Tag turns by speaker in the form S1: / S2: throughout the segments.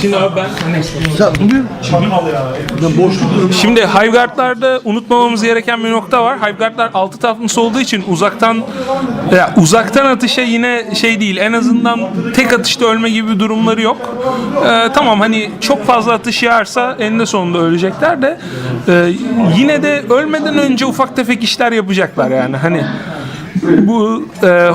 S1: Şimdi abi ben
S2: Sen bugün ya boşluk
S1: Şimdi Hiveguard'larda unutmamamız gereken bir nokta var. Hiveguard'lar altı tapması olduğu için uzaktan ya uzaktan atışa yine şey değil. En azından tek atışta ölme gibi bir durumları yok. Ee, tamam hani çok fazla atış yağarsa eninde sonunda ölecekler de e, yine de ölmeden önce ufak tefek işler yapacaklar yani. Hani bu e,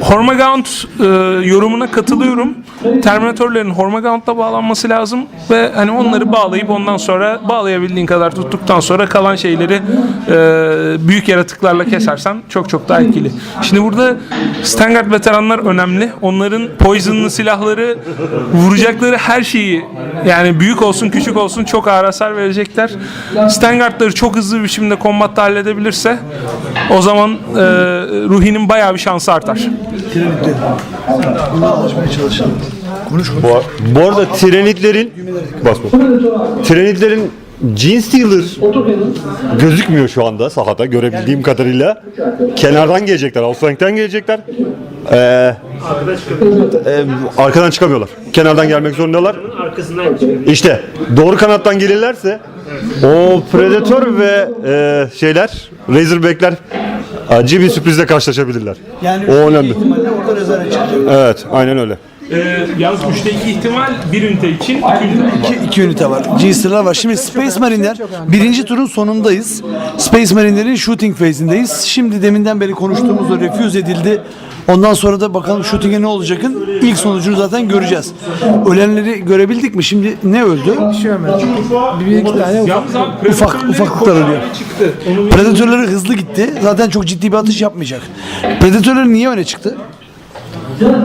S1: Hormagaunt e, yorumuna katılıyorum. Terminatörlerin Hormagaunt'la bağlanması lazım ve hani onları bağlayıp ondan sonra bağlayabildiğin kadar tuttuktan sonra kalan şeyleri e, büyük yaratıklarla kesersen çok çok daha etkili. Şimdi burada Stangard veteranlar önemli. Onların poisonlı silahları vuracakları her şeyi yani büyük olsun küçük olsun çok ağır hasar verecekler. Stangard'ları çok hızlı bir biçimde kombatta halledebilirse o zaman e, Ruhi'nin bayağı bir şansı artar.
S2: kirlilikleri. Bununla anlaşmaya çalışalım.
S3: Bu, bu arada Tiranidlerin basma. Tiranidlerin Gene Stealer gözükmüyor şu anda sahada görebildiğim kadarıyla. Kenardan gelecekler, outflank'ten gelecekler. Ee, e, arkadan çıkamıyorlar. Kenardan gelmek zorundalar. İşte doğru kanattan gelirlerse o Predator ve e, şeyler Razorback'ler acı bir sürprizle karşılaşabilirler.
S2: Yani
S3: o önemli.
S2: ihtimalle orada rezalet çıkacak.
S3: Evet, aynen öyle.
S1: Ee, yalnız 3'te 2 ihtimal 1 ünite için 2 ünite var.
S2: İki, iki ünite var. G-Star'lar var. Şimdi Space Marine'ler birinci turun sonundayız. Space Marine'lerin shooting phase'indeyiz. Şimdi deminden beri konuştuğumuz o refuse edildi. Ondan sonra da bakalım shooting'e ne olacakın ilk sonucunu zaten göreceğiz. Ölenleri görebildik mi? Şimdi ne öldü?
S4: Bir iki tane
S1: Yalnız abi
S2: Ufak-
S1: Predator'ların
S2: ufaklıklar ölüyor. Predatörleri hızlı gitti. Zaten çok ciddi bir atış yapmayacak. Predatörler niye öne çıktı?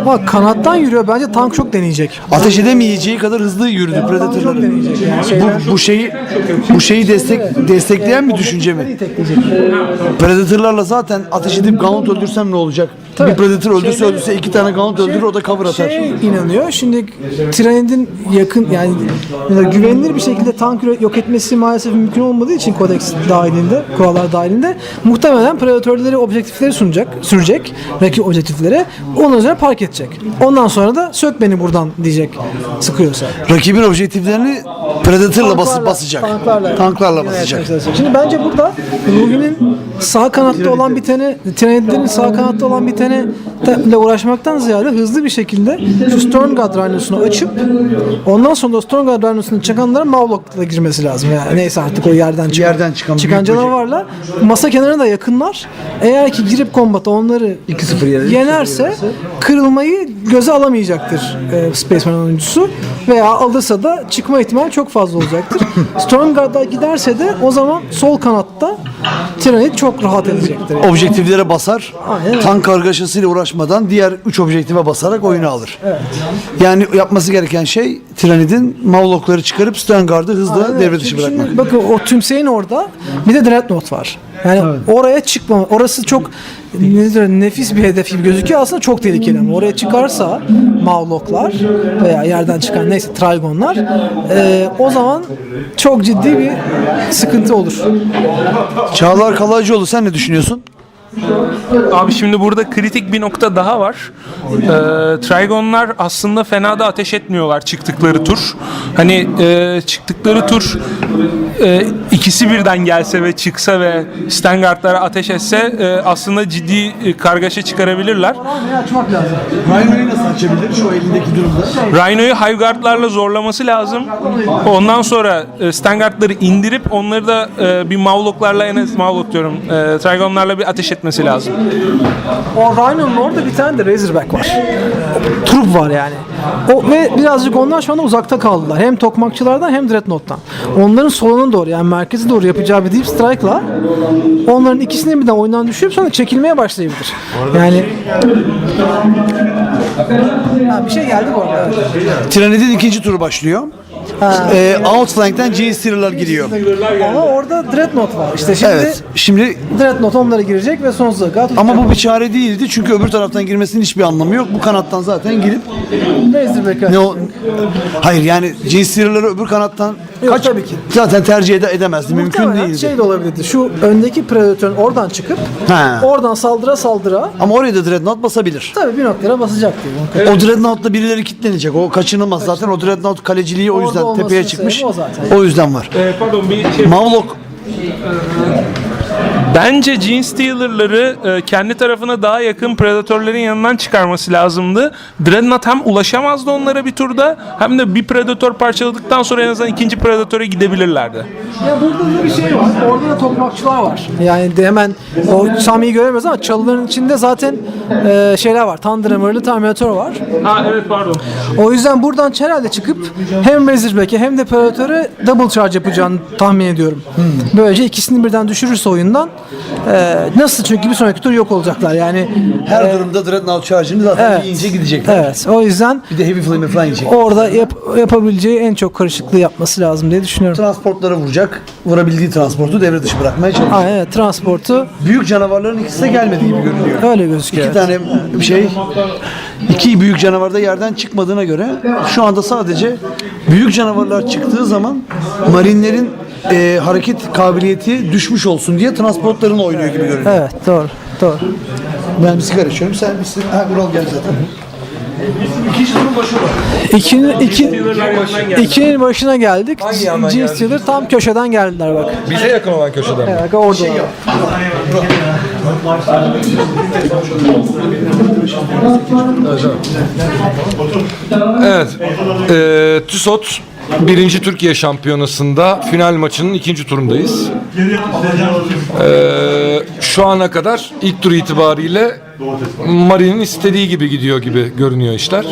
S4: Bak kanattan yürüyor. Bence tank çok deneyecek.
S2: Ateş edemeyeceği kadar hızlı yürüdü Predatörler.
S4: deneyecek yani şeyler.
S2: Bu, bu şeyi bu şeyi destek destekleyen bir düşünce mi? Predatörlerle zaten ateş edip Gaunt öldürsem ne olacak? Bir Predator öldürse öldürse iki tane Gaunt öldürür o da cover atar.
S4: Şey inanıyor. Şimdi Tyrannid'in yakın yani güvenilir bir şekilde tank yok etmesi maalesef mümkün olmadığı için kodeks dahilinde, kurallar dahilinde muhtemelen predatörleri objektifleri sunacak, sürecek rakip objektiflere. Ondan sonra park edecek. Ondan sonra da sök beni buradan diyecek sıkıyorsa.
S2: Rakibin objektiflerini Predator'la basıp basacak.
S4: Tanklarla,
S2: Tanklarla basacak.
S4: Şimdi bence burada Ruhi'nin sağ kanatta olan biteni, Trinidad'in sağ kanatta olan biteni ile uğraşmaktan ziyade hızlı bir şekilde şu Stormguard Rhino'sunu açıp ondan sonra da Stormguard Rhino'sunu çakanlara Mavlock'la girmesi lazım. Yani neyse artık o yerden çıkan,
S2: Yerden çıkan
S4: çıkan canavarla masa kenarına da yakınlar. Eğer ki girip kombata onları
S2: 2-0 yenerse-
S4: yenerse kırılmayı göze alamayacaktır e, Spaceman oyuncusu veya alırsa da çıkma ihtimali çok fazla olacaktır. Stormguard'a giderse de o zaman sol kanatta Tyrannid çok rahat edecektir. Yani.
S2: Objektiflere basar.
S4: Aynen öyle.
S2: Tank kargaşasıyla uğraşmadan diğer 3 objektife basarak oyunu alır. Yani yapması gereken şey Tyrannid'in Mavlock'ları çıkarıp Sterngard'ı hızla
S4: Aynen.
S2: devre dışı bırakmak.
S4: Şimdi bakın o tümseyin orada bir de Dreadnought var. Yani oraya çıkma, orası çok nedir, nefis bir hedef gibi gözüküyor. Aslında çok tehlikeli ama oraya çıkarsa Mavlocklar veya yerden çıkan neyse Trigonlar e, o zaman çok ciddi bir sıkıntı olur.
S2: Çağlar Kalaycıoğlu sen ne düşünüyorsun?
S1: Abi şimdi burada kritik bir nokta daha var. Ee, Trigonlar aslında fena da ateş etmiyorlar çıktıkları tur. Hani e, çıktıkları tur e, ikisi birden gelse ve çıksa ve Stangard'lara ateş etse e, aslında ciddi e, kargaşa çıkarabilirler.
S4: açmak lazım.
S2: Rhino'yu nasıl açabilir şu elindeki durumda?
S1: Rhino'yu Hiveguard'larla zorlaması lazım. Ondan sonra e, Stangard'ları indirip onları da e, bir Mavlock'larla en az Mavlock diyorum. E, Trigonlarla bir ateş etmesi lazım.
S4: O Rhino'nun orada bir tane de Razorback var. Trup var yani. O ve birazcık onlar şu anda uzakta kaldılar. Hem tokmakçılardan hem Dreadnought'tan. Onların soluna doğru yani merkeze doğru yapacağı bir deep strike'la onların ikisini birden oyundan düşürüp sonra çekilmeye başlayabilir. Yani ha, bir şey geldi bu arada. evet.
S2: Tyrannid'in ikinci turu başlıyor. Ee, outflank'ten G-Stealer'lar giriyor.
S4: Ama orada Dreadnought var. İşte şimdi
S2: Evet. Şimdi
S4: Dreadnought onlara girecek ve sonsuza kadar
S2: ama bu bir çare değildi çünkü öbür taraftan girmesinin hiçbir anlamı yok. Bu kanattan zaten girip ne o Hayır yani G-Stealer'ları öbür kanattan
S4: Yok,
S2: Kaç
S4: tabii ki.
S2: zaten tercih ede edemezdi. Mümkün
S4: Muhtemelen
S2: değildi.
S4: Şey de olabilirdi. Şu öndeki predatörün oradan çıkıp
S2: Ha.
S4: oradan saldıra saldıra
S2: Ama oraya da Dreadnought basabilir.
S4: tabii bir noktaya basacaktı.
S2: O Dreadnought'la birileri kitlenecek. O kaçınılmaz. Zaten o Dreadnought kaleciliği o
S4: Orada
S2: yüzden
S4: olmasının
S2: tepeye çıkmış.
S4: sebebi o zaten.
S2: O yüzden var.
S1: Ee, pardon bir şey
S2: Mavlok
S1: Bence Gene Stealer'ları e, kendi tarafına daha yakın predatörlerin yanından çıkarması lazımdı. Dreadnought hem ulaşamazdı onlara bir turda hem de bir predatör parçaladıktan sonra en azından ikinci predatöre gidebilirlerdi.
S4: Ya burada da bir şey var. Orada da tokmakçılar var. Yani de hemen o Sami'yi göremiyoruz ama çalıların içinde zaten e, şeyler var. Thunder Hammer'lı Terminator var.
S1: Ha evet pardon.
S4: O yüzden buradan herhalde çıkıp hem Razorback'e hem de Predator'e double charge yapacağını tahmin ediyorum. Böylece ikisini birden düşürürse oyundan e, nasıl çünkü bir sonraki tur yok olacaklar. Yani
S2: her durumda Dreadnought charge'ını zaten
S4: Evet.
S2: yiyince gidecekler.
S4: evet o yüzden
S2: Bir de Heavy Flamer falan yiyecek.
S4: orada yap- yapabileceği en çok karışıklığı yapması lazım diye düşünüyorum.
S2: Transportlara vuracak. Vurabildiği transportu devre dışı bırakmaya çalışacak.
S4: Aynen evet, transportu
S2: Büyük canavarların ikisi de gelmedi gibi görünüyor.
S4: öyle gözüküyor.
S2: İki tane şey, iki büyük canavar da yerden çıkmadığına göre şu anda sadece büyük canavarlar çıktığı zaman marinlerin e, hareket kabiliyeti düşmüş olsun diye transportların oynuyor gibi görünüyor.
S4: Evet doğru. Doğru.
S2: Ben bir sigara içiyorum. Sen bir sigara... Ha Vural gel zaten. İkinci turun başı var.
S4: İkinin, iki, ikinin başına geldik.
S5: Hangi yandan?
S4: Stealer tam köşeden geldiler bak.
S5: Bize yakın olan köşeden.
S4: Evet, orada.
S5: Evet. Ee, TÜSOT birinci Türkiye Şampiyonası'nda final maçının ikinci turundayız. Ee, şu ana kadar ilk tur itibariyle Mari'nin istediği gibi gidiyor gibi görünüyor işler. Ee,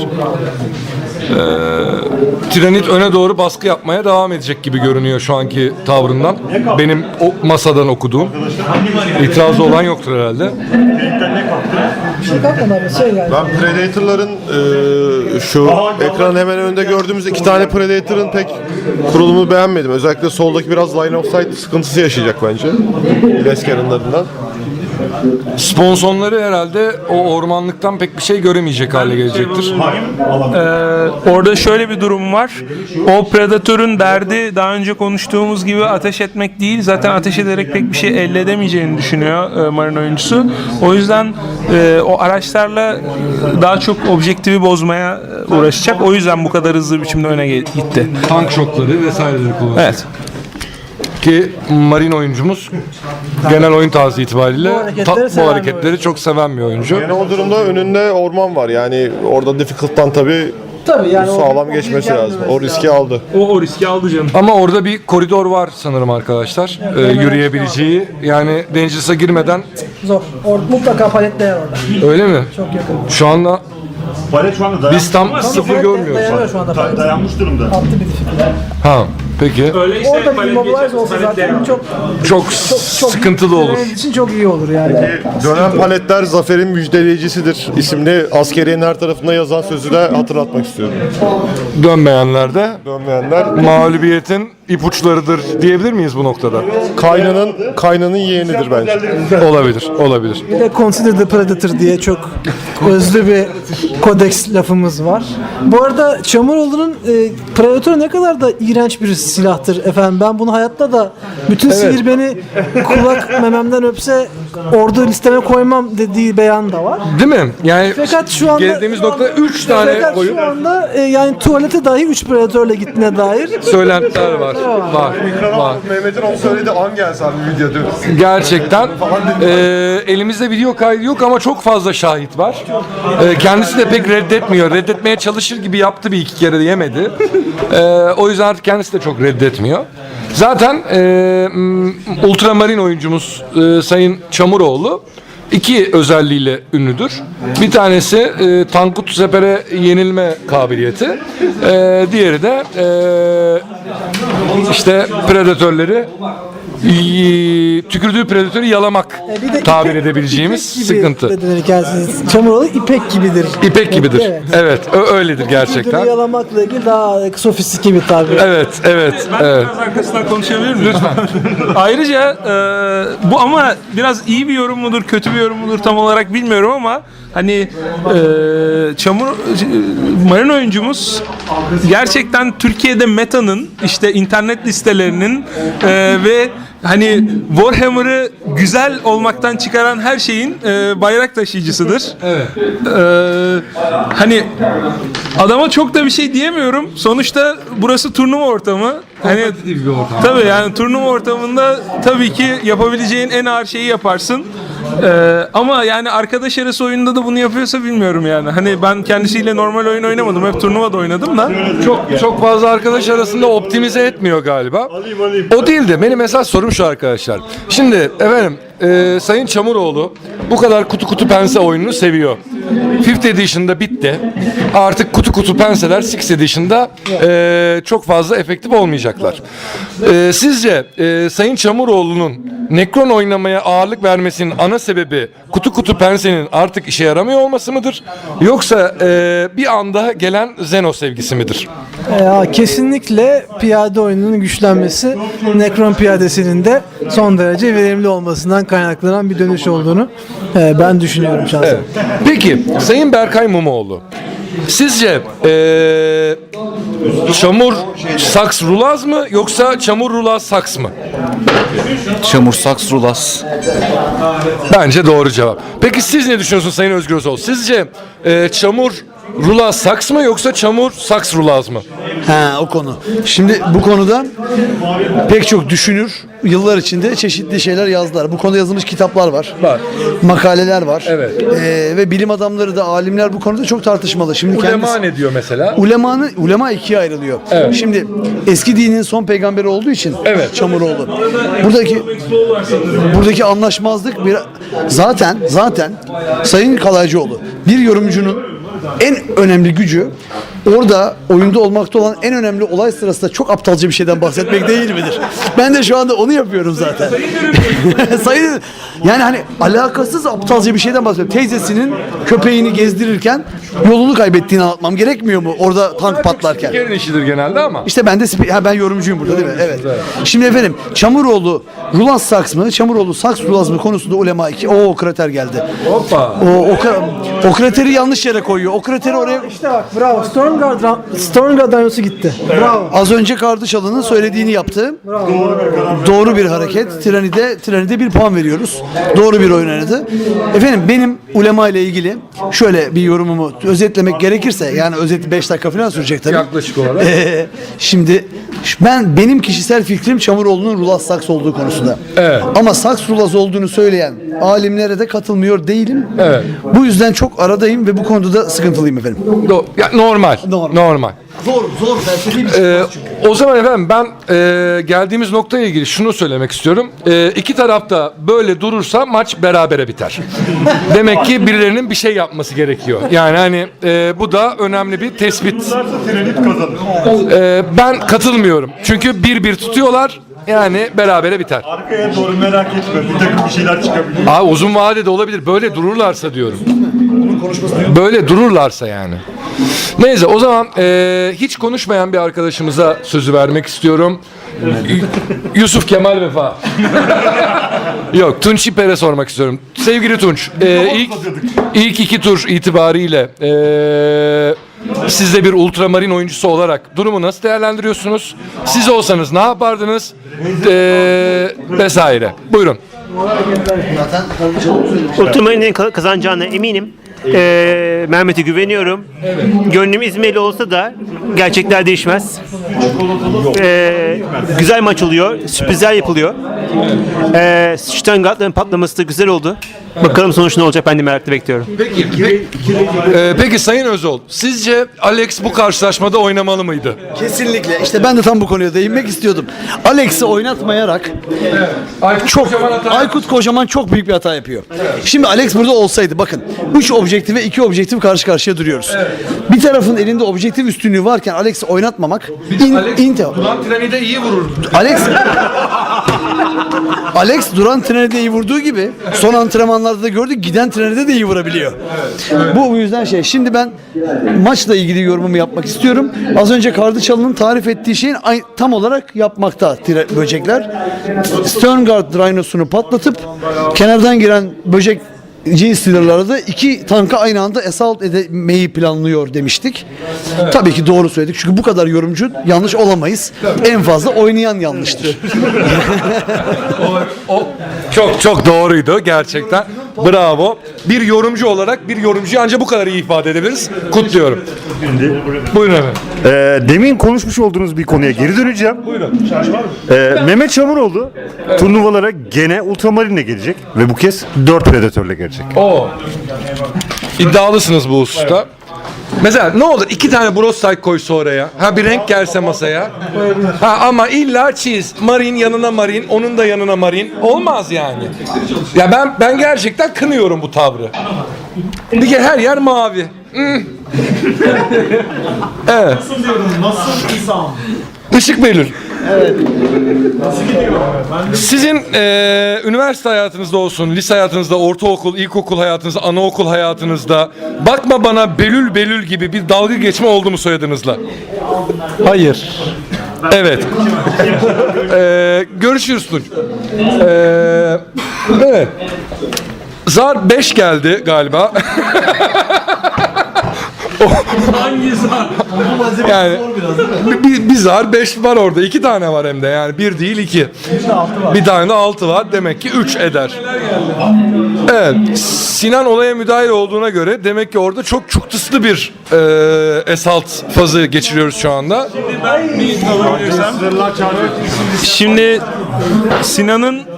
S5: Tiranit öne doğru baskı yapmaya devam edecek gibi görünüyor şu anki tavrından. Benim o masadan okuduğum. İtirazı olan yoktur herhalde.
S4: Şey.
S6: Ben Predator'ların e, şu ekranın hemen önünde gördüğümüz iki tane Predator'ın pek kurulumunu beğenmedim. Özellikle soldaki biraz line of sight sıkıntısı yaşayacak bence. Lesker'ınlarından.
S5: Sponsorları herhalde o ormanlıktan pek bir şey göremeyecek hale gelecektir.
S1: Ee, orada şöyle bir durum var. O predatörün derdi daha önce konuştuğumuz gibi ateş etmek değil. Zaten ateş ederek pek bir şey elde edemeyeceğini düşünüyor e, Marin oyuncusu. O yüzden e, o araçlarla daha çok objektifi bozmaya e, uğraşacak. O yüzden bu kadar hızlı bir biçimde öne gitti.
S5: Tank şokları vesaireleri kullanacak.
S1: Evet.
S5: Ki Marin oyuncumuz genel oyun tarzı itibariyle
S4: Bu
S5: ta-
S4: hareketleri
S5: bu
S4: seven bir
S5: hareketleri çok seven bir oyuncu.
S6: Yani o durumda önünde orman var. Yani orada difficult'tan tabii
S4: Tabii yani o-
S6: sağlam
S4: o
S6: geçmesi lazım. O riski aldı.
S1: O, o riski aldı canım.
S5: Ama orada bir koridor var sanırım arkadaşlar. Ee, yürüyebileceği. Yani Dangerous'a girmeden
S4: Zor. Or mutlaka palet değer orada.
S5: öyle mi?
S4: Çok yakın.
S5: Şu anda
S7: Palet şu anda dayan,
S5: biz tam sıfır görmüyoruz.
S7: Dayanmış durumda.
S4: Attı bir.
S5: Ha peki.
S1: Öyleyse
S4: Orada bir
S1: palet
S4: immobilize olsa zaten
S1: değer.
S4: çok
S5: Çok sıkıntılı olur.
S4: İçin çok iyi olur yani.
S6: Dönen paletler zaferin müjdeleyicisidir isimli askeriyenin her tarafında yazan sözü de hatırlatmak istiyorum.
S5: Dönmeyenler de
S6: Dönmeyenler
S5: mağlubiyetin ipuçlarıdır diyebilir miyiz bu noktada?
S6: kaynanın kaynanın yeğenidir bence.
S5: Olabilir, olabilir.
S4: Bir de Consider the Predator diye çok özlü bir kodeks lafımız var. Bu arada Çamuroğlu'nun e, Predator ne kadar da iğrenç bir silahtır efendim. Ben bunu hayatta da bütün sihir beni kulak mememden öpse ordu listeme koymam dediği beyan da var.
S5: Değil mi? Yani
S4: Fakat şu anda
S5: geldiğimiz nokta 3 tane
S4: Fakat şu anda e, yani tuvalete dahi 3 Predator'la gittiğine dair
S5: söylentiler var. Var. Var.
S6: Mehmet'in onu söyledi an gelse abi videoda.
S5: Gerçekten e, elimizde video kaydı yok ama çok fazla şahit var. E, kendisi de pek reddetmiyor. Reddetmeye çalışır gibi yaptı bir iki kere de yemedi. E, o yüzden artık kendisi de çok reddetmiyor. Zaten e, ultramarin oyuncumuz e, Sayın Çamuroğlu iki özelliğiyle ünlüdür. Bir tanesi e, Tankut Seper'e yenilme kabiliyeti. E, diğeri de e, işte predatörleri y- tükürdüğü predatörü yalamak
S4: E, bir de
S5: tabir
S4: ipek-
S5: edebileceğimiz
S4: ipek gibi
S5: sıkıntı.
S4: dediler hikayesi. Çamuroğlu ipek gibidir.
S5: İpek gibidir.
S4: Evet.
S5: Evet, ö- öyledir gerçekten.
S4: Tükürdüğünü yalamakla ilgili daha sofistike bir tabir.
S5: Evet, evet,
S1: Ben
S5: evet.
S1: biraz arkasından konuşabilir miyim? Lütfen. Ayrıca e, bu ama biraz iyi bir yorum mudur, kötü bir yorum mudur tam olarak bilmiyorum ama hani e, çamur marin oyuncumuz gerçekten Türkiye'de Meta'nın işte internet listelerinin e, ve hani Warhammer'ı güzel olmaktan çıkaran her şeyin e, bayrak taşıyıcısıdır.
S5: Evet.
S1: Ee, hani adama çok da bir şey diyemiyorum. Sonuçta burası turnuva ortamı. Hani
S5: Kompetitif bir ortam.
S1: tabii yani turnuva ortamında tabii ki yapabileceğin en ağır şeyi yaparsın. Ee, ama yani arkadaş arası oyunda da bunu yapıyorsa bilmiyorum yani. Hani ben kendisiyle normal oyun oynamadım. Hep turnuvada oynadım da.
S5: Çok çok fazla arkadaş arasında optimize etmiyor galiba. O değil de benim esas sorum şu arkadaşlar. Şimdi efendim e, Sayın Çamuroğlu bu kadar kutu kutu pense oyununu seviyor. Fifth Edition'da bitti. Artık kutu kutu penseler Sixth Edition'da e, çok fazla efektif olmayacaklar. E, sizce e, Sayın Çamuroğlu'nun Necron oynamaya ağırlık vermesinin ana sebebi kutu kutu pensenin artık işe yaramıyor olması mıdır? Yoksa e, bir anda gelen Zeno sevgisi midir?
S4: Ya, kesinlikle piyade oyununun güçlenmesi Necron piyadesinin de son derece verimli olmasından kaynaklanan bir dönüş olduğunu e, ben düşünüyorum şahsen.
S5: Peki Sayın Berkay Mumoğlu sizce eee, çamur saks rulaz mı yoksa çamur rulaz saks mı?
S7: Çamur saks rulas.
S5: Bence doğru cevap. Peki siz ne düşünüyorsunuz Sayın Özgür Özoğlu? Sizce eee, çamur rulaz saks mı yoksa çamur saks rulaz mı?
S2: Ha o konu. Şimdi bu konuda pek çok düşünür yıllar içinde çeşitli şeyler yazdılar. Bu konuda yazılmış kitaplar var.
S5: Var.
S2: Makaleler var.
S5: Evet.
S2: Ee, ve bilim adamları da alimler bu konuda çok tartışmalı. Şimdi
S5: Ulema
S2: kendisi-
S5: ne diyor mesela?
S2: Ulemanın ulema ikiye ayrılıyor.
S5: Evet.
S2: Şimdi eski dinin son peygamberi olduğu için
S5: Evet.
S2: Çamuroğlu. Buradaki buradaki anlaşmazlık bir zaten zaten Sayın Kalaycıoğlu bir yorumcunun en önemli gücü orada oyunda olmakta olan en önemli olay sırasında çok aptalca bir şeyden bahsetmek değil midir? Ben de şu anda onu yapıyorum zaten. Sayın yani hani alakasız aptalca bir şeyden bahsediyorum. Teyzesinin köpeğini gezdirirken yolunu kaybettiğini anlatmam gerekmiyor mu orada tank patlarken?
S5: Yerin işidir genelde ama.
S2: İşte ben de spi- ha, ben yorumcuyum burada değil mi? Evet. Şimdi efendim Çamuroğlu Rulas Saks mı? Çamuroğlu Saks Rulas mı konusunda ulema iki. O krater geldi.
S5: Hoppa.
S2: O, o, kra- o krateri yanlış yere koyuyor. O krateri oraya
S4: İşte bak bravo. Stormguard, Stormguard dinosu gitti. Bravo.
S2: az önce Kardışalı'nın söylediğini yaptı. Doğru bir hareket. Tiranide Tiranide bir puan veriyoruz. Doğru bir oyun oynadı. Efendim benim ulema ile ilgili şöyle bir yorumumu özetlemek gerekirse yani özeti 5 dakika falan sürecek tabii.
S5: Yaklaşık olarak.
S2: Ee, şimdi ben benim kişisel fikrim Çamuroğlu'nun Rulas Saks olduğu konusunda.
S5: Evet.
S2: Ama Saks Rulas olduğunu söyleyen alimlere de katılmıyor değilim.
S5: Evet.
S2: Bu yüzden çok aradayım ve bu konuda da sıkıntılıyım efendim.
S5: Do- ya, normal.
S2: Normal.
S5: Normal.
S2: Zor, zor felsefi bir
S5: Ee, o zaman efendim ben e, geldiğimiz noktaya ilgili şunu söylemek istiyorum. E, iki tarafta böyle durursa maç berabere biter. Demek ki birilerinin bir şey yapması gerekiyor. Yani hani e, bu da önemli bir tespit. E, ben katılmıyorum. Çünkü bir bir tutuyorlar. Yani berabere biter.
S3: Arkaya doğru merak etme. Bir takım bir şeyler çıkabilir.
S5: Aa, uzun vadede olabilir. Böyle dururlarsa diyorum. Böyle dururlarsa yani. Neyse o zaman e, hiç konuşmayan bir arkadaşımıza sözü vermek istiyorum. Yusuf Kemal Vefa. Yok Tunç İper'e sormak istiyorum. Sevgili Tunç, e, ilk, ilk iki tur itibariyle e, siz de bir ultramarin oyuncusu olarak durumu nasıl değerlendiriyorsunuz? Siz olsanız ne yapardınız? E, vesaire. Buyurun.
S8: Ultramarinin ka- kazanacağına eminim. Ee, Mehmet'e güveniyorum. Gönlüm İzmirli olsa da gerçekler değişmez. Ee, güzel maç oluyor. Sürprizler yapılıyor. Ee, Steingart'ların patlaması da güzel oldu. Bakalım sonuç ne olacak ben de merakla bekliyorum.
S5: Peki, peki, Ee, peki Sayın Özol, sizce Alex bu karşılaşmada oynamalı mıydı?
S2: Kesinlikle. İşte ben de tam bu konuya değinmek istiyordum. Alex'i oynatmayarak
S5: Aykut
S2: çok
S5: Kocaman hata-
S2: Aykut Kocaman çok büyük bir hata yapıyor. Şimdi Alex burada olsaydı bakın 3 objektif ve 2 objektif karşı karşıya duruyoruz. Bir tarafın elinde objektif üstünlüğü varken Alex'i oynatmamak in,
S5: Alex
S2: inte-
S5: duran treni de iyi vurur.
S2: Alex Alex duran trene iyi vurduğu gibi son antrenmanlarda da gördük giden trene de iyi vurabiliyor. Bu bu yüzden şey. Şimdi ben maçla ilgili yorumumu yapmak istiyorum. Az önce Kardıçalı'nın tarif ettiği şeyin tam olarak yapmakta tire- böcekler. Sterngard Rhino'sunu patlatıp kenardan giren böcek G-Stealer'lara da iki tanka aynı anda assault edemeyi planlıyor demiştik. Tabii ki doğru söyledik. Çünkü bu kadar yorumcu yanlış olamayız. En fazla oynayan yanlıştır.
S5: O çok çok doğruydu gerçekten. Bravo. Bir yorumcu olarak bir yorumcuyu ancak bu kadar iyi ifade edebiliriz. Kutluyorum. Buyurun efendim.
S3: Ee, demin konuşmuş olduğunuz bir konuya geri döneceğim.
S5: Buyurun.
S3: Ee, Mehmet Çamuroğlu turnuvalara gene Ultramarin'le gelecek ve bu kez 4 Predatör'le gelecek.
S5: Oo. İddialısınız bu hususta. Mesela ne olur iki tane Brosite koysa oraya. Ha bir renk gelse masaya. Ha ama illa cheese. Marin yanına marin, onun da yanına marin. Olmaz yani. Ya ben ben gerçekten kınıyorum bu tavrı. Bir kere her yer mavi. Evet. Nasıl diyorum? Nasıl Işık belir. Sizin eee, üniversite hayatınızda olsun, lise hayatınızda, ortaokul, ilkokul hayatınızda, anaokul hayatınızda bakma bana belül belül gibi bir dalga geçme oldu mu soyadınızla?
S1: Hayır.
S5: Evet. Eee, görüşürüz Tunç. Eee, evet. Zar 5 geldi galiba.
S1: Hangi zar?
S5: Yani bir, bir, bir zar 5 var orada. iki tane var hem de yani. Bir değil iki. Bir tane de 6 var. Demek ki 3 eder. Evet. Sinan olaya müdahil olduğuna göre demek ki orada çok çok tıslı bir e, esalt fazı geçiriyoruz şu anda.
S1: Ben bir alabilirsem. Şimdi Sinan'ın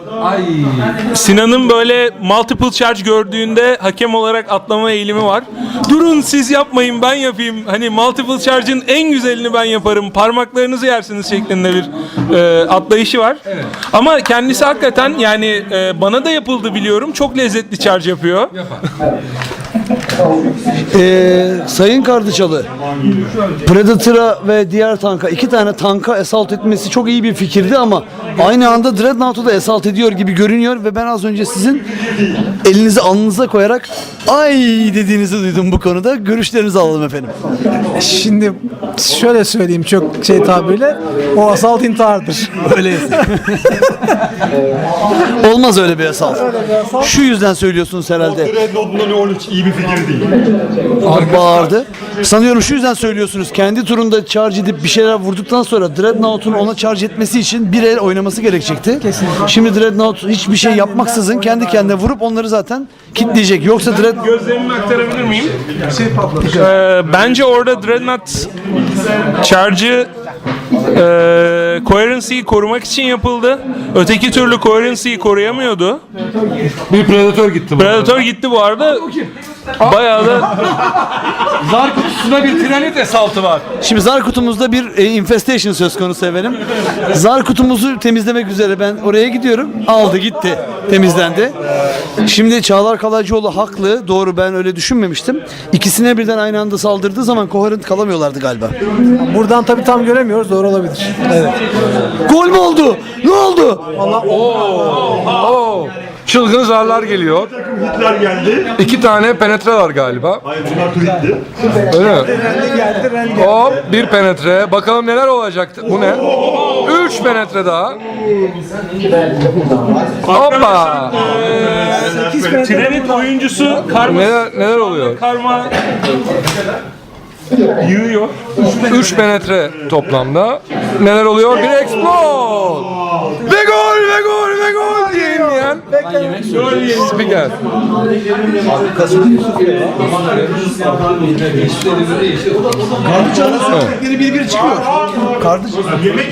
S1: Sinan'ın böyle multiple charge gördüğünde hakem olarak atlama eğilimi var. Durun siz yapmayın ben yapayım. Hani multiple charge'ın en güzelini ben yaparım. Parmaklarınızı yersiniz şeklinde bir e, atlayışı var. Ama kendisi hakikaten yani e, bana da yapıldı biliyorum. Çok lezzetli charge yapıyor.
S2: Ee, Sayın Kardıçalı, Predator'a ve diğer tanka iki tane tanka assault etmesi çok iyi bir fikirdi ama aynı anda Dreadnought'u da assault ediyor gibi görünüyor ve ben az önce sizin elinizi alnınıza koyarak ay dediğinizi duydum bu konuda. Görüşlerinizi alalım efendim.
S4: Şimdi şöyle söyleyeyim çok şey tabirle o asalt intihardır.
S2: Öyle. Olmaz öyle bir assault. Şu yüzden söylüyorsunuz herhalde.
S3: Dreadnought'un 13 iyi bir fikir değil.
S2: bağırdı. Sanıyorum şu yüzden söylüyorsunuz. Kendi turunda charge edip bir şeyler vurduktan sonra Dreadnought'un ona charge etmesi için bir el oynaması gerekecekti. Şimdi Dreadnought hiçbir şey yapmaksızın kendi kendine vurup onları zaten kitleyecek. Yoksa Dread
S1: Gözlerimi aktarabilir miyim? Ee, bence orada Dreadnought Charge'ı e, coherency'yi korumak için yapıldı. Öteki türlü coherency'yi koruyamıyordu.
S5: Bir predatör gitti bu.
S1: Predator gitti bu arada. Bayağı da
S5: Zar kutusunda bir trenit esaltı var.
S2: Şimdi zar kutumuzda bir e, infestation söz konusu efendim. Zar kutumuzu temizlemek üzere ben oraya gidiyorum. Aldı gitti. Temizlendi. Şimdi Çağlar Kalaycıoğlu haklı. Doğru ben öyle düşünmemiştim. İkisine birden aynı anda saldırdığı zaman coherent kalamıyorlardı galiba.
S4: Buradan tabii tam göremiyoruz doğru olabilir. Evet.
S2: Gol mü oldu? Ne oldu?
S5: Oo. Çılgın zarlar geliyor.
S3: Hitler geldi.
S5: İki tane penetre var galiba.
S3: Hayır bunlar turistli.
S5: Öyle mi? Hop bir penetre. Bakalım neler olacaktı. Bu ne? Üç penetre daha. Hoppa.
S1: Trinit oyuncusu karma
S5: Neler, neler oluyor?
S1: karma yığıyor.
S5: Üç penetre toplamda. Neler oluyor? Bir explode. Ve gol ve gol ve gol. Bekleyen spiker.
S2: Sürekli bir bir çıkıyor. Kardeş,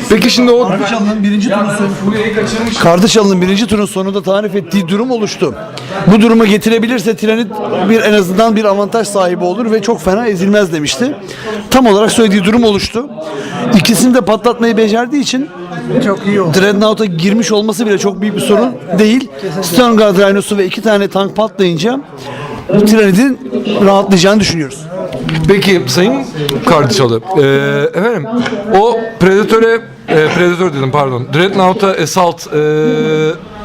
S5: Peki şimdi o
S2: Kardeşalının birinci turun sonu, Kardeşalının birinci turun sonunda tarif ettiği durum oluştu. Bu durumu getirebilirse Tiranit bir en azından bir avantaj sahibi olur ve çok fena ezilmez demişti. Tam olarak söylediği durum oluştu. İkisini de patlatmayı becerdiği için
S4: Çok iyi oldu.
S2: Dreadnought'a girmiş olması bile çok büyük bir sorun değil. Sternguard Rhino'su ve iki tane tank patlayınca Tiranid'in rahatlayacağını düşünüyoruz.
S5: Peki Sayın Kardeşalı, e, efendim o Predator'e, e, Predator dedim pardon, Dreadnought'a Assault e,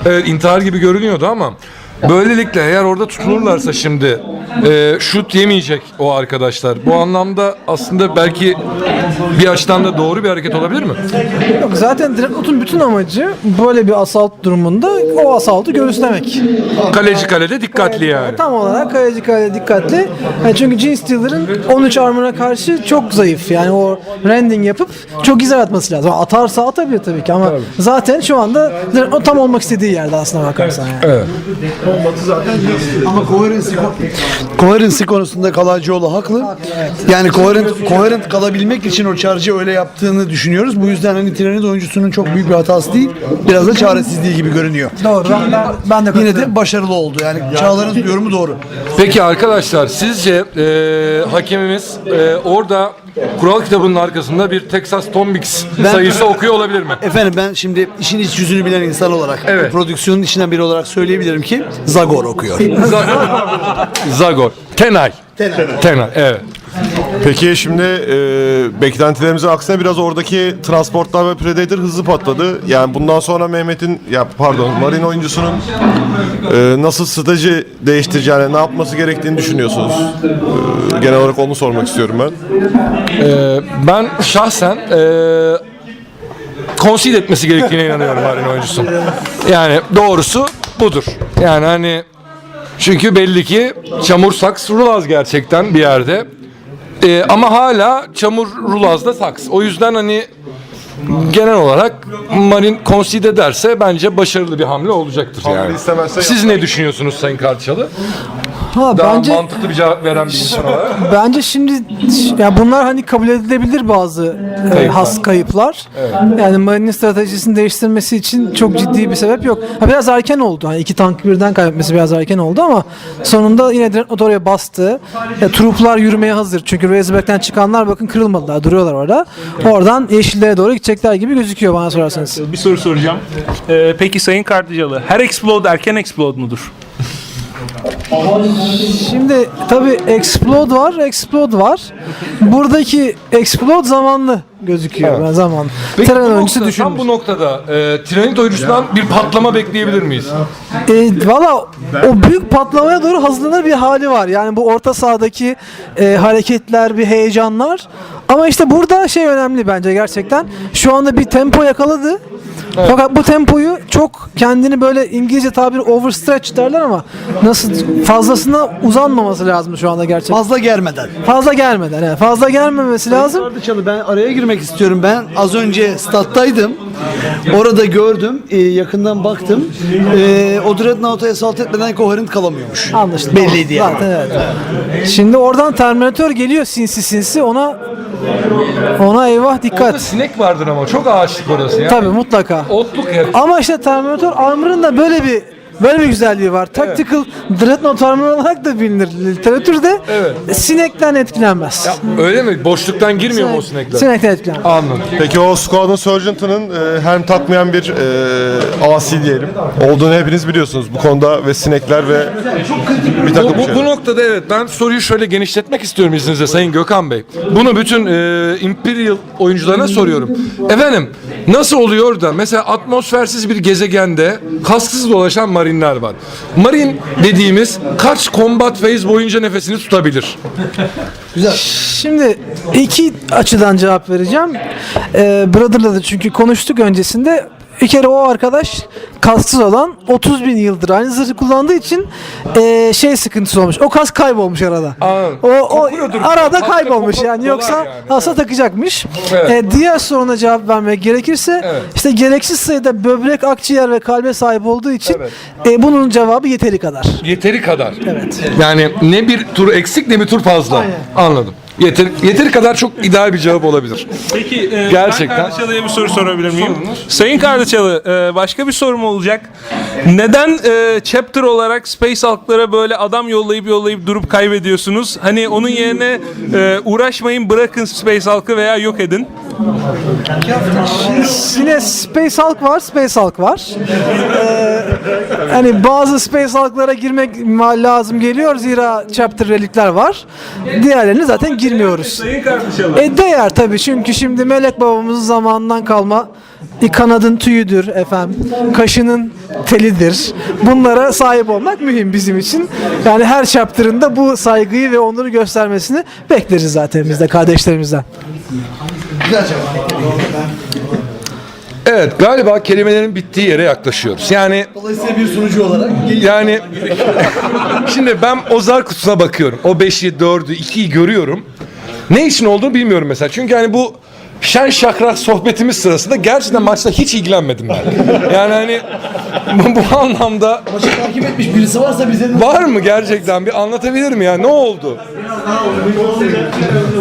S5: evet, intihar gibi görünüyordu ama böylelikle eğer orada tutulurlarsa şimdi e, şut yemeyecek o arkadaşlar. Bu anlamda aslında belki bir açıdan da doğru bir hareket olabilir mi?
S4: Yok, zaten Dreadnought'un bütün amacı böyle bir asalt durumunda o asaltı göğüslemek.
S5: Kaleci kalede dikkatli yani.
S4: Tam olarak kaleci kalede dikkatli. Yani çünkü Gene Stealer'ın 13 armor'a karşı çok zayıf. Yani o rending yapıp çok izah atması lazım. Atarsa atabilir tabii ki ama zaten şu anda o tam olmak istediği yerde aslına bakarsan yani.
S5: Evet.
S2: Ama coherency, coherency konusunda Kalacıoğlu haklı. Yani coherent, coherent kalabilmek için o charge'ı öyle yaptığını düşünüyoruz. Bu yüzden hani Tiranid oyuncusunun çok büyük bir hatası değil. Biraz da çaresizliği gibi görünüyor.
S4: Doğru. Ben, ben, ben de
S2: Yine de başarılı oldu. Yani Çağlar'ın yorumu doğru.
S5: Peki arkadaşlar sizce e, hakemimiz e, orada kural kitabının arkasında bir Texas Tom Mix sayısı okuyor olabilir mi?
S2: Efendim ben şimdi işin iç yüzünü bilen insan olarak,
S5: Evet.
S2: prodüksiyonun içinden biri olarak söyleyebilirim ki Zagor okuyor.
S5: Zagor. Tenay. Tenay. evet.
S6: Peki şimdi e, beklentilerimizin aksine biraz oradaki transportlar ve Predator hızlı patladı. Yani bundan sonra Mehmet'in ya pardon Marin oyuncusunun e, nasıl strateji değiştireceğini, ne yapması gerektiğini düşünüyorsunuz? E, genel olarak onu sormak istiyorum ben.
S5: Ben şahsen e, concede etmesi gerektiğine inanıyorum Marin oyuncusunun. Yani doğrusu budur. Yani hani çünkü belli ki çamur saks rulaz gerçekten bir yerde. E, ama hala çamur rulazda saks. O yüzden hani genel olarak Marin concede ederse bence başarılı bir hamle olacaktır yani.
S6: istemezse
S5: Siz ne düşünüyorsunuz Sayın Karçalı?
S4: Ha,
S5: Daha
S4: bence
S5: mantıklı bir cevap veren bir insan olarak.
S4: Bence şimdi ya bunlar hani kabul edilebilir bazı e,
S5: Kayıplar.
S4: has kayıplar. Yani Marine'in stratejisini değiştirmesi için çok ciddi bir sebep yok. Ha, biraz erken oldu. Hani iki tank birden kaybetmesi biraz erken oldu ama sonunda yine Dreadnought oraya bastı. Ya, truplar yürümeye hazır. Çünkü Razorback'ten çıkanlar bakın kırılmadılar. Duruyorlar orada. Oradan yeşillere doğru gidecekler gibi gözüküyor bana sorarsanız.
S1: Bir soru soracağım. Ee, peki Sayın Kardıcalı, her explode erken explode mudur?
S4: Şimdi tabi explode var, explode var. Buradaki explode zamanlı gözüküyor. Ben zaman.
S5: Peki
S4: Tren
S5: noktada,
S4: düşünmüş.
S5: tam bu noktada e, Tiranit oyuncusundan bir patlama bekleyebilir miyiz?
S4: E, Valla o büyük patlamaya doğru hazırlanan bir hali var. Yani bu orta sahadaki e, hareketler, bir heyecanlar. Ama işte burada şey önemli bence gerçekten. Şu anda bir tempo yakaladı. Fakat bu tempoyu çok kendini böyle İngilizce tabir overstretch derler ama nasıl fazlasına uzanmaması lazım şu anda gerçekten.
S2: Fazla germeden.
S4: Fazla gelmeden, evet. fazla gelmemesi lazım.
S2: Kardeşalı ben araya girmek istiyorum. Ben az önce stat'taydım. Orada gördüm. e, yakından baktım. E, o Dreadnought'a esalt etmeden koherent kalamıyormuş.
S4: Anlaşıldı.
S2: Belliydi yani.
S4: Zaten evet. Şimdi oradan Terminator geliyor sinsi sinsi ona ona eyvah
S5: Orada
S4: dikkat.
S5: sinek vardır ama çok ağaçlık orası ya.
S4: Tabii mutlaka.
S5: Otluk yer.
S4: Ama işte Terminator Armor'ın da böyle bir böyle bir güzelliği var. Tactical Dreadnought Armor olarak da bilinir literatürde.
S5: Evet.
S4: Sinekten etkilenmez.
S5: Öyle mi? Boşluktan girmiyor mu o sinekler?
S4: Sinekten etkilenmez.
S5: Anladım.
S6: Peki o Squadron Sergeant'ının e, helm takmayan bir e, asi diyelim olduğunu hepiniz biliyorsunuz bu konuda ve sinekler ve bir
S5: Bu,
S6: takım
S5: bu, bu
S6: şeyler.
S5: noktada evet ben soruyu şöyle genişletmek istiyorum izninizle Sayın Gökhan Bey. Bunu bütün e, Imperial oyuncularına soruyorum. Efendim nasıl oluyor da mesela atmosfersiz bir gezegende kasksız dolaşan marinler var. Marin dediğimiz kaç combat phase boyunca nefesini tutabilir?
S4: Şimdi iki açıdan cevap vereceğim. Ee, Brother'la da çünkü konuştuk öncesinde. Bir kere o arkadaş kasksız olan 30 bin yıldır aynı zırhı kullandığı için eee, şey sıkıntısı olmuş. O kas kaybolmuş arada.
S5: Anladım.
S4: O, o arada kaybolmuş yani yoksa
S5: yani.
S4: hasta takacakmış.
S5: Evet.
S4: Eee, diğer soruna cevap vermek gerekirse
S5: Evet.
S4: işte gereksiz sayıda böbrek, akciğer ve kalbe sahip olduğu için
S5: Evet.
S4: eee, bunun cevabı yeteri kadar.
S5: Yeteri kadar.
S4: Evet.
S5: Yani ne bir tur eksik ne bir tur fazla.
S4: Aynen.
S5: Anladım. Yeteri, yeteri kadar çok ideal bir cevap olabilir.
S1: Peki e,
S5: Gerçekten.
S1: ben Kardeşalı'ya bir soru sorabilir miyim? Sayın Kardeşalı e, başka bir sorum olacak. Neden e, chapter olarak Space Hulk'lara böyle adam yollayıp yollayıp durup kaybediyorsunuz? Hani onun yerine e, uğraşmayın bırakın Space Hulk'ı veya yok edin.
S4: Yine Space Hulk var, Space Hulk var. Ee, hani bazı Space Hulk'lara girmek lazım geliyor zira chapter relikler var. Diğerlerine zaten girmiyoruz.
S1: Sayın Kardeşalı.
S4: E değer tabii çünkü şimdi Melek babamızın zamanından kalma bir kanadın tüyüdür efendim. Kaşının telidir. Bunlara sahip olmak mühim bizim için. Yani her chapter'ında bu saygıyı ve onları göstermesini bekleriz zaten biz de kardeşlerimizden.
S5: Evet galiba kelimelerin bittiği yere yaklaşıyoruz. Yani
S2: Dolayısıyla bir sunucu olarak
S5: yani şimdi ben o zar kutusuna bakıyorum. O 5'i, 4'ü, 2'yi görüyorum. Ne için olduğunu bilmiyorum mesela. Çünkü hani bu şen şakrak sohbetimiz sırasında gerçekten maçta hiç ilgilenmedim ben. Yani hani bu, bu anlamda
S2: maçı takip etmiş birisi varsa bize
S5: var mı gerçekten bir anlatabilir mi ya ne oldu?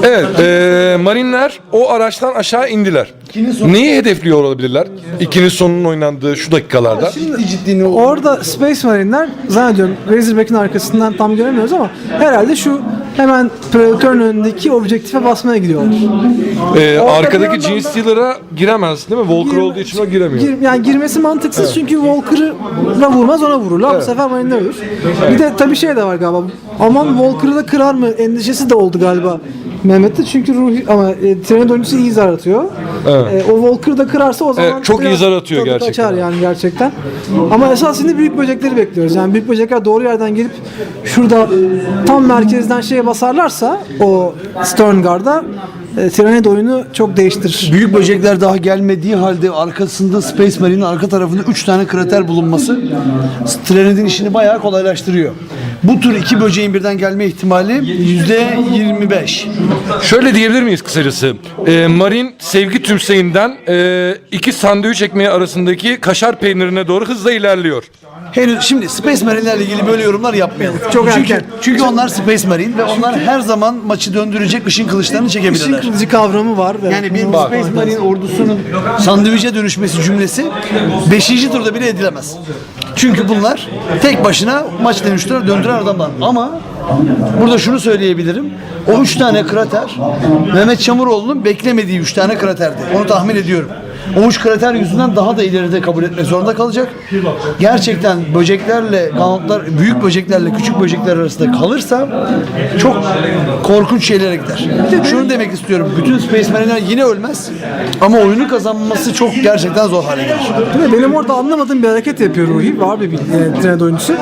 S5: Evet, eee Marinler o araçtan aşağı indiler. Neyi hedefliyor olabilirler? İkinin sonunun oynandığı şu dakikalarda.
S2: ciddi ciddi ne oldu?
S4: Orada Space Marine'ler zannediyorum Razorback'in arkasından tam göremiyoruz ama herhalde şu hemen Predator'un önündeki objektife basmaya gidiyorlar.
S5: Ee,
S4: Orada bir
S5: arkadaki
S4: yandan
S5: Gene
S4: da-
S5: Stealer'a giremez değil mi? Volker olduğu için o giremiyor.
S4: Gir- yani girmesi mantıksız çünkü Walker'ı vurmaz ona vururlar. Bu sefer Marine ölür. Bir de tabii şey de var galiba. Aman Walker'ı da kırar mı endişesi de oldu galiba. Mehmet'te çünkü Ruhi ama e, trenin oyuncusu iyi zar atıyor.
S5: Evet.
S4: E, o Walker'ı da kırarsa o zaman
S5: Evet, çok iyi
S4: biraz
S5: zar atıyor
S4: tadı
S5: gerçekten.
S4: Kaçar yani gerçekten. Ama esasında büyük böcekleri bekliyoruz. Yani büyük böcekler doğru yerden gelip şurada tam merkezden şeye basarlarsa o Stern Guard'a e, oyunu çok değiştirir.
S2: Büyük böcekler daha gelmediği halde arkasında Space Marine'in arka tarafında 3 tane krater bulunması Tyrannid'in işini bayağı kolaylaştırıyor. Bu tür iki böceğin birden gelme ihtimali %25.
S5: Şöyle diyebilir miyiz kısacası? Ee, Marin sevgi tümseyinden e, iki sandviç ekmeği arasındaki kaşar peynirine doğru hızla ilerliyor.
S2: Henüz şimdi Space Marine'lerle ilgili böyle yorumlar yapmayalım.
S4: Çok
S2: çünkü,
S4: erken.
S2: Çünkü onlar Space Marine ve onlar her zaman maçı döndürecek ışın kılıçlarını çekebilirler.
S4: kılıcı kavramı var. ve
S2: Yani bir
S4: bunu-
S2: Space Marine ordusunun sandviçe dönüşmesi cümlesi 5. turda bile edilemez. Çünkü bunlar tek başına maç dönüştüren döndüren adamlar. Ama burada şunu söyleyebilirim. O üç tane krater Mehmet Çamuroğlu'nun beklemediği üç tane kraterdi. Onu tahmin ediyorum. Üç krater yüzünden daha da ileride kabul etmek zorunda kalacak. Gerçekten böceklerle, kanatlar, büyük böceklerle küçük böcekler arasında kalırsa çok korkunç şeylere gider. Şunu demek istiyorum. Bütün Space Marine'ler yine ölmez. Ama oyunu kazanması çok gerçekten zor hale gelir.
S4: Benim orada anlamadığım bir hareket yapıyor Ruhi. Var bir, bir e, trend oyuncusu.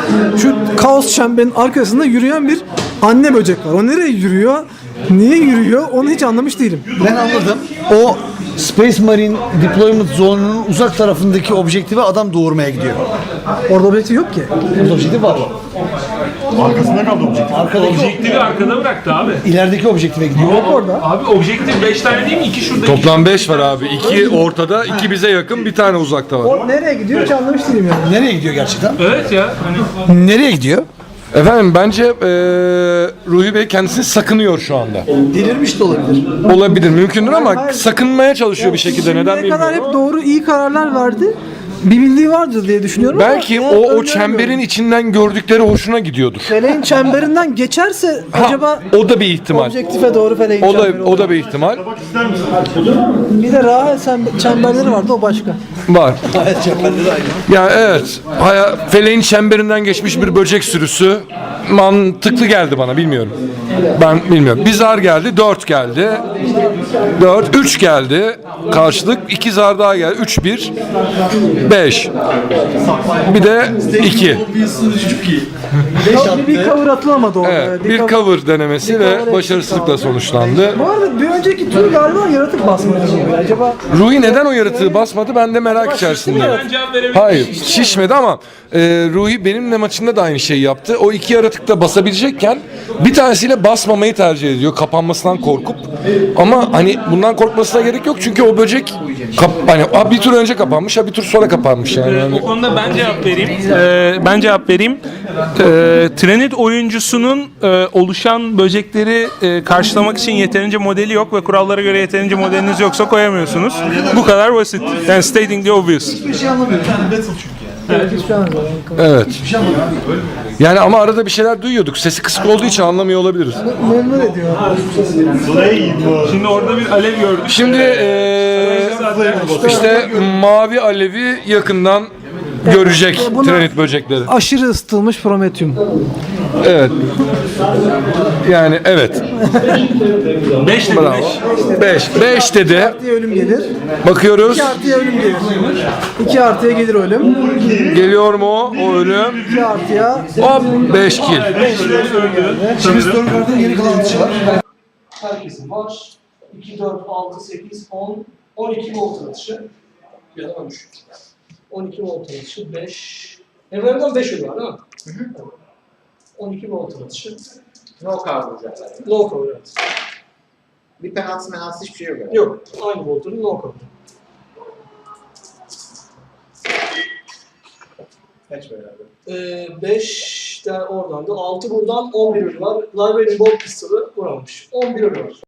S4: Şu kaos çemberin arkasında yürüyen bir anne böcek var. O nereye yürüyor? Niye yürüyor? Onu hiç anlamış değilim.
S2: Ben anladım. O Space Marine Deployment Zone'unun uzak tarafındaki objektife adam doğurmaya gidiyor.
S4: Orada objektif yok ki.
S2: Burada objektif var.
S3: Arkasında kaldı objektif.
S2: Arkadaki
S1: Objektifi arkada bıraktı abi.
S2: ilerideki objektife gidiyor.
S4: Yok orada.
S1: Abi objektif 5 tane değil mi? 2 şurada.
S5: Toplam 5 var abi. 2 ortada, 2 bize yakın, bir tane uzakta var.
S4: O nereye gidiyor hiç anlamış değilim yani.
S2: Nereye gidiyor gerçekten?
S1: Evet ya. Hani
S2: Nereye gidiyor?
S5: Efendim bence eee Ruhi Bey kendisini sakınıyor şu anda.
S2: Delirmiş de olabilir.
S5: Olabilir, mümkündür ama sakınmaya çalışıyor bir şekilde. Neden
S4: Şimdiye kadar
S5: bilmiyorum.
S4: hep doğru iyi kararlar verdi. Bir bildiği vardır diye düşünüyorum
S5: Belki
S4: ama
S5: o o çemberin içinden gördükleri hoşuna gidiyordur.
S4: Feleğin çemberinden geçerse
S5: Ha,
S4: acaba
S5: o da bir ihtimal.
S4: objektife doğru feleğin
S5: O da
S4: çemberi
S5: o
S4: olur.
S5: da bir ihtimal.
S4: Bir de Rahel çembe- çemberleri vardı o başka.
S5: Var. Ya evet. Haya, feleğin çemberinden geçmiş bir böcek sürüsü mantıklı geldi bana bilmiyorum. Ben bilmiyorum. Bir zar geldi, dört geldi. Dört, üç geldi. Karşılık iki zar daha geldi. Üç, bir, beş. Bir de iki.
S4: Bir, bir cover atılamadı orada.
S5: Evet, bir cover denemesi ve başarısızlıkla sonuçlandı.
S4: Bu arada bir önceki tur galiba yaratık basmadı. Acaba
S5: Ruhi neden o yaratığı basmadı ben de merak
S1: verebilirim.
S5: Hayır şişmedi ama e, Ruhi benimle maçında da aynı şeyi yaptı. O iki yaratıkta basabilecekken bir tanesiyle basmamayı tercih ediyor kapanmasından korkup. Ama hani bundan korkmasına gerek yok çünkü o böcek kap, hani ha bir tur önce kapanmış ha bir tur sonra kapanmış yani.
S1: O
S5: Yani
S1: konuda ben cevap vereyim. Ee, ben cevap vereyim. Ee, Trenit oyuncusunun e, oluşan böcekleri e, karşılamak için yeterince modeli yok ve kurallara göre yeterince modeliniz yoksa koyamıyorsunuz. Bu kadar basit. Yani stating the obvious.
S4: hiçbir şey anlamadım.
S5: evet. Yani ama arada bir şeyler duyuyorduk. Sesi kısık olduğu için anlamıyor olabiliriz.
S4: Memnun ediyor.
S1: Şimdi orada bir alev gördük.
S5: Şimdi e, işte mavi alevi yakından görecek
S4: Buna-
S5: Trenit böcekleri.
S4: Aşırı ısıtılmış Prometheum.
S5: Evet. Yani evet.
S1: 5 dedi
S5: Bravo.
S1: 5.
S5: 5. 5 dedi.
S4: Artıya ölüm gelir.
S5: Bakıyoruz.
S4: 2 artıya ölüm gelir. 2 artıya gelir ölüm.
S5: Geliyor mu o, o ölüm?
S4: 2 artıya
S5: Hop 5 kill.
S2: Şimdi story kartın geri kalan atışı var.
S9: Herkesin var. 2, 4, 6, 8, 10, 12 volt atışı. Ya da 13. 12 volt atışı, 5. Evren'den 5 ölü var değil mi? Hı hı. 12 volt atışı.
S10: No cover hocam.
S9: No cover evet.
S10: Bir penaltı menaltı hiçbir şey yok. yani.
S9: Yok. Aynı voltun no cover.
S10: Kaç?
S9: Ee, 5 de oradan da 6 buradan 11 ölü var. Library'nin bolt pistolü vuramamış. 11 ölü var.